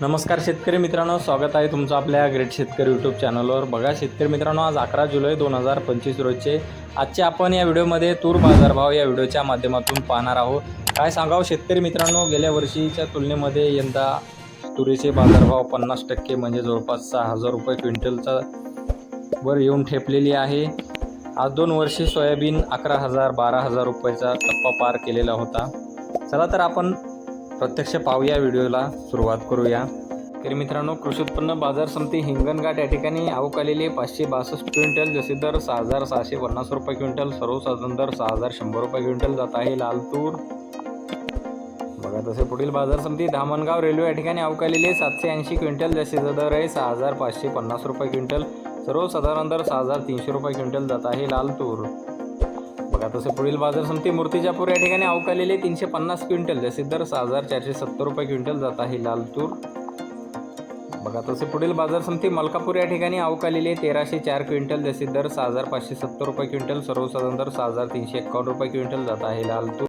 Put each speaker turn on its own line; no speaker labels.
नमस्कार शेतकरी मित्रांनो स्वागत आहे तुमचं आपल्या ग्रेट शेतकरी यूट्यूब चॅनलवर बघा शेतकरी मित्रांनो आज अकरा जुलै दोन हजार पंचवीस रोजचे आजचे आपण या व्हिडिओमध्ये तूर बाजारभाव या व्हिडिओच्या माध्यमातून पाहणार आहोत. काय सांगावं शेतकरी मित्रांनो गेल्या वर्षीच्या तुलनेमध्ये यंदा तुरीचे बाजारभाव पन्नास टक्के म्हणजे जवळपास सहा हजार रुपये क्विंटलचा वर येऊन ठेपलेली आहे. आज दोन वर्षे सोयाबीन अकरा हजार बारा हजार रुपयाचा टप्पा पार केलेला होता. चला तर आपण प्रत्यक्ष पाहूया व्हिडिओला. सुरुवात करूया. तरी मित्रांनो कृषी उत्पन्न बाजार समिती हिंगणघाट या ठिकाणी आवक आलेली पाचशे बासष्ट क्विंटल जसे दर सहा हजार सहाशे पन्नास रुपये क्विंटल सर्वसाधारण दर सहा हजार शंभर रुपये क्विंटल जात आहे लाल तूर बघा तसे पुढील बाजार समिती धामणगाव रेल्वे या ठिकाणी आवक आलेली सातशे ऐंशी क्विंटल जसे दर आहे सहा हजार पाचशे पन्नास रुपये क्विंटल सर्वसाधारण दर सहा हजार तीनशे रुपये क्विंटल जात आहे लाल तूर बघा तसे पुढील बाजार समिती मूर्तिजापूर या ठिकाणी अवकालेले तीनशे पन्नास क्विंटल. जसे दर सहा हजार चारशे सत्तर रुपये क्विंटल जात आहे लाल तूर. बघा तसे पुढील बाजार समिती मलकापूर या ठिकाणी अवकालेले तेराशे चार क्विंटल. जसे दर सहा हजार पाचशे सत्तर रुपये क्विंटल. सर्वसाधारण दर सहा हजार तीनशे एकावन्न रुपये क्विंटल जात आहे लाल तूर.